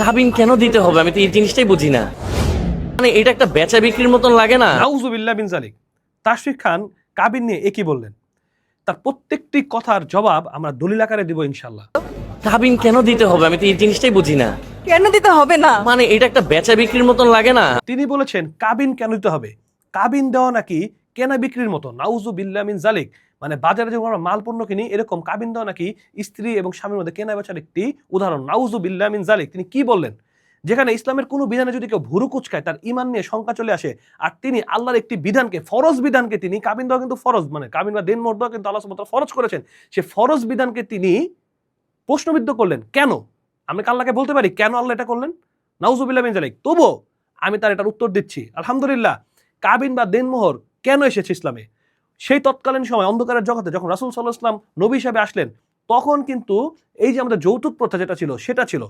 কাবিন কেন দিতে হবে? আমি তো এই জিনিসটাই বুঝি না। মানে এটা একটা বেচা বিক্রির মতন লাগে না। নাউজুবিল্লাহ বিন জালিক। তাশফিক খান কাবিন নিয়ে একই বললেন? তার প্রত্যেকটি কথার জবাব আমরা দলিল আকারে দিব ইনশাল্লাহ কাবিন কেন দিতে হবে? আমি তো এই জিনিসটাই বুঝি না। কেন দিতে হবে না? মানে এটা একটা বেচা বিক্রির মতন লাগে না। তিনি বলেছেন কাবিন কেন দিতে হবে? কাবিন দেওয়া নাকি কেনা বিক্রির মতো। নাউজু বিল্লামিন জালিক মানে বাজারে যখন আমরা মাল পণ্য কিনি, এরকম কাবিন নাকি স্ত্রী এবং স্বামীর মধ্যে কেনা বেচার একটি উদাহরণ নাউজু বিল্লামিন জালিক তিনি কি বললেন? যেখানে ইসলামের কোনো বিধানে যদি কেউ ভুরু কুচকায়, তার ইমান নিয়ে শঙ্কা চলে আসে, আর তিনি আল্লাহর একটি বিধানকে, ফরজ বিধানকে তিনি কাবিন দেওয়া কিন্তু ফরজ মানে কাবিন বা দেন মোট দেওয়া কিন্তু আল্লাহ সুবহানাহু ফরজ করেছেন, সে ফরজ বিধানকে তিনি প্রশ্নবিদ্ধ করলেন, কেন? আমি কি আল্লাহকে বলতে পারি, কেন আল্লাহ এটা করলেন? নাউজুবিল্লাহ মিন জালিক তবুও আমি তার এটার উত্তর দিচ্ছি। আলহামদুলিল্লাহ, কাবিন বা দেনমোহর কেন এসেছে ইসলামে? সেই তৎকালীন সময়, অন্ধকারের জগতে যখন রাসুল সাল্লাহ ইসলাম নবী হিসাবে আসলেন, তখন কিন্তু এই যে আমাদের যৌতুক প্রথা যেটা ছিল, সেটা ছিল।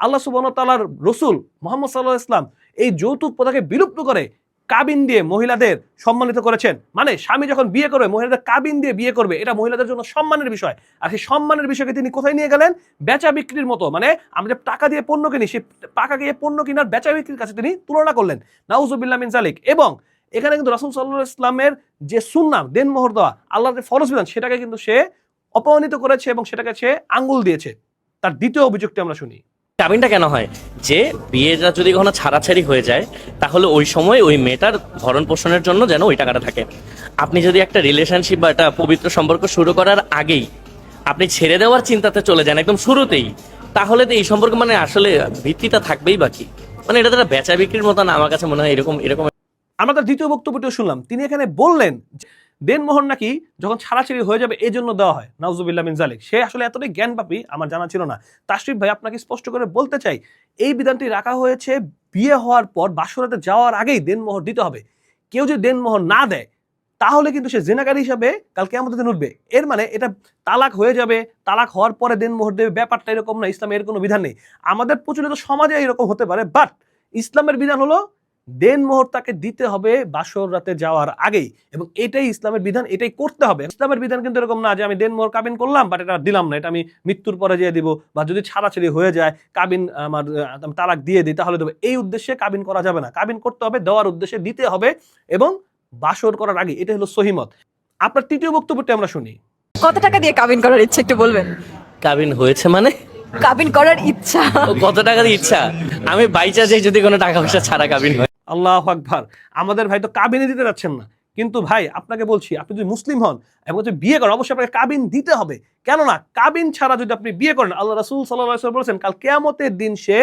আল্লাহ সুবাহ তালার রসুল মোহাম্মদ সাল্লাহ ইসলাম এই যৌতুক প্রথাকে বিলুপ্ত করে কাবিন দিয়ে মহিলাদের সম্মানিত করেছেন। মানে স্বামী যখন বিয়ে করবে, মহিলাদের কাবিন দিয়ে বিয়ে করবে, এটা মহিলাদের জন্য সম্মানের বিষয়। আর সেই সম্মানের বিষয়কে তিনি কোথায় নিয়ে গেলেন? বেচা বিক্রির মতো। মানে আমরা টাকা দিয়ে পণ্য কিনি, সেই টাকা দিয়ে পণ্য কিনার, বেচা বিক্রির কাছে তিনি তুলনা করলেন। নাউজুবিল্লাহ মিন জালিক এবং এখানে কিন্তু রাসুল সাল্লাহ ইসলামের যে সুন্নাম দেন মোহর দেওয়া, আল্লাহর যে ফরজ বিধান, সেটাকে কিন্তু সে অপমানিত করেছে এবং সেটাকে সে আঙ্গুল দিয়েছে। তার দ্বিতীয় অভিযোগটি আমরা শুনি। কাবিনটা কেন হয়? যে বিয়েটা যদি কখনো ছাড়াছাড়ি হয়ে যায়, তাহলে ওই সময় ওই মেয়েটার ভরণ পোষণের জন্য যেন ওই টাকাটা থাকে। আপনি যদি একটা রিলেশনশিপ বা একটা পবিত্র সম্পর্ক শুরু করার আগেই আপনি ছেড়ে দেওয়ার চিন্তাতে চলে যান একদম শুরুতেই, তাহলে তো এই সম্পর্ক মানে আসলে ভিত্তিটা থাকবেই বাকি। মানে এটা তো বেচা বিক্রির মতন আমার কাছে মনে হয় এরকম এরকম আমরা তার দ্বিতীয় বক্তব্যটিও শুনলাম। তিনি এখানে বললেন যে দেনমোহর নাকি যখন ছাড়াছাড়ি হয়ে যাবে, এই জন্য দেওয়া হয়। নাউজুবিল্লাহ মিন জালিক সে আসলে এতটাই জ্ঞান পাপি আমার জানা ছিল না। তাশরিফ ভাই, আপনাকে স্পষ্ট করে বলতে চাই, এই বিধানটি রাখা হয়েছে বিয়ে হওয়ার পর বাসরাতে যাওয়ার আগেই দেনমোহর দিতে হবে। কেউ যদি দেনমোহর না দেয়, তাহলে কিন্তু সে জেনাকারী হিসাবে কালকে কেমন দিন উঠবে। এর মানে এটা তালাক হয়ে যাবে, তালাক হওয়ার পরে দেনমোহর দেবে। ব্যাপারটা এরকম না, ইসলামে এর কোনো বিধান নেই। আমাদের প্রচলিত সমাজে এরকম হতে পারে বাট ইসলামের বিধান হলো দেন মোহর তাকে দিতে হবে বাসর রাতে যাওয়ার আগেই এবং এটাই ইসলামের বিধান এটাই করতে হবে। ইসলামের বিধান কিন্তু এরকম না যে আমি দেন মোহর কাবিন করলাম বাট এটা দিলাম না এটা আমি মৃত্যুর পরে যেয়ে দিব বা যদি ছাড়াছাড়ি হয়ে যায় কাবিন আমার তালাক দিয়ে দিই তাহলে দেবো এই উদ্দেশ্যে কাবিন করা যাবে না। কাবিন করতে হবে দেওয়ার উদ্দেশ্যে দিতে হবে এবং বাসর করার আগে এটা হলো সহিমত আপনার তৃতীয় বক্তব্যটি আমরা শুনি। কত টাকা দিয়ে কাবিন করার ইচ্ছা একটু বলবেন? কাবিন হয়েছে মানে? কাবিন করার ইচ্ছা। ও কত টাকার ইচ্ছা? আমি বাইচা যাই যদি কোনো টাকা পয়সা ছাড়া কাবিন হয়। আল্লাহ আকবার। আমাদের ভাই তো কাবিনে দিতে যাচ্ছেন না। কিন্তু ভাই, আপনাকে বলছি, আপনি যদি মুসলিম হন এবং যদি বিয়ে করেন, অবশ্যই আপনাকে কাবিন দিতে হবে। কেননা, কাবিন ছাড়া যদি আপনি বিয়ে করেন, আল্লাহ রাসুল সাল্লাহ বলেছেন, কাল কেয়ামতের দিন সে